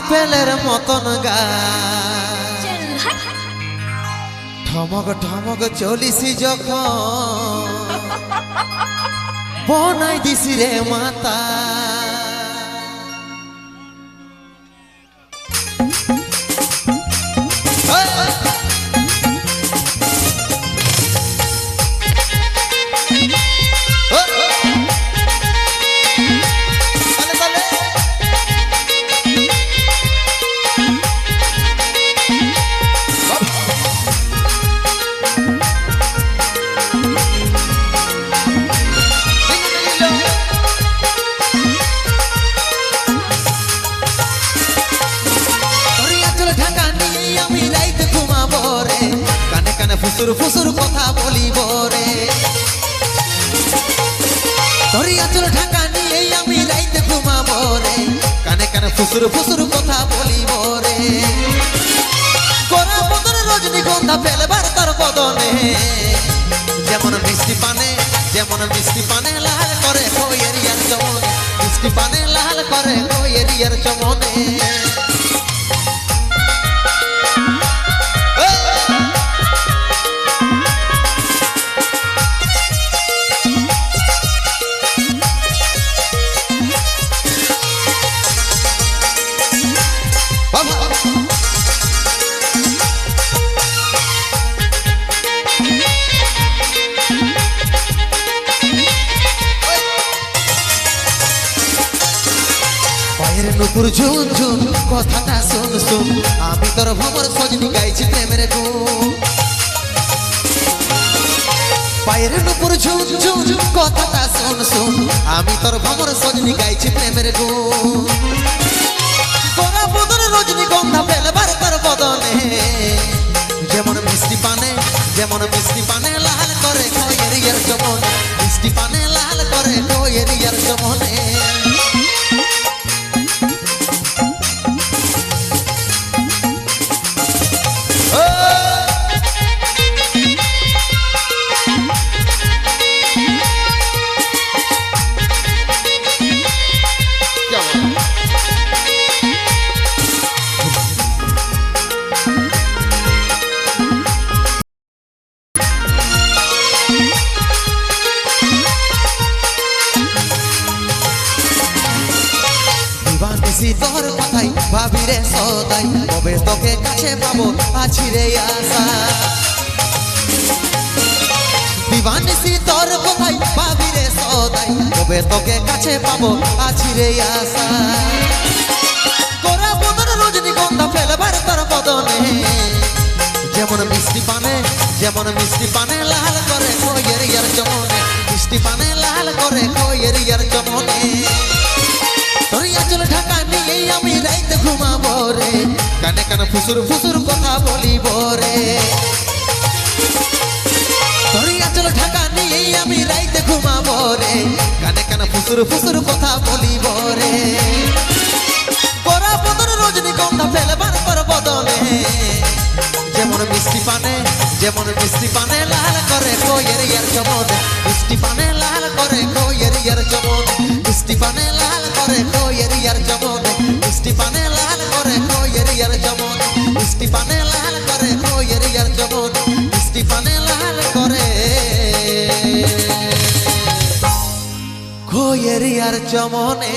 আপেলের মতন গা। ঠমক ঠমক চলিসি যখন। বনাই দিছি রে মাতা। ফুসুর ফুসুর কথা বলিব রে। ধরিয়া ঢাকা নিয়ে আমি রাইতে ঘুমাবো রে। কানে কানে ফুসুর ফুসুর কথা বলিব রে। গোরা বদনে রজনীগন্ধা ফেলবার তার বদনে। যেমন মিষ্টি পানে, যেমন মিষ্টি পানে লাল করে কইয়েরিয়ার চমনে। মিষ্টি পানে লাল করে কইয়েরিয়ার চমনে। নুপুর ঝুন ঝুন, কথাটা শুন শুন, আমি তোর ভ্রমর সজনি গাইছি প্রেমের গুণ। পায়ের নুপুর ঝুন ঝুন, কথাটা শুন শুন, আমি তোর ভ্রমর সজনি গাইছি প্রেমের গুণ। তোরা পুতুল রজনীগন্ধা দিবানিসি তোর কথাই, ভাবি রে সদাই। কবে তোকে কাছে পাবো, আছি রে আশা। দিবানিসি তোর কথাই, ভাবি রে সদাই। কবে তোকে কাছে পাবো, আছি রে আশা। যেমন মিষ্টি পানে, যেমন মিষ্টি পানে লাল করে কইয়ের ইয়ার চমনে। মিষ্টি পানে লাল করে কইয়ের ইয়ার চমনে। ফুসুর ফুসুর কথা বলিব রে। চলে ঢাকা নিয়ে আমি রাইতে ঘুমাবো রে। কানে কানে ফুসুর ফুসুর কথা বলিব রে। পরা বদন রজনীগন্ধা যেমন মিষ্টি পানে, যেমন মিষ্টি লাল করে কইয়ের ইয়ার চমনে। মিষ্টি পানে লাল করে কইয়ের ইয়ার চমনে। মিষ্টি পানে লাল করে কইয়ের ইয়ার চমনে। মিষ্টি পানে লাল ইয়ার মিষ্টি লাল করে পানে লাল করে। চমনে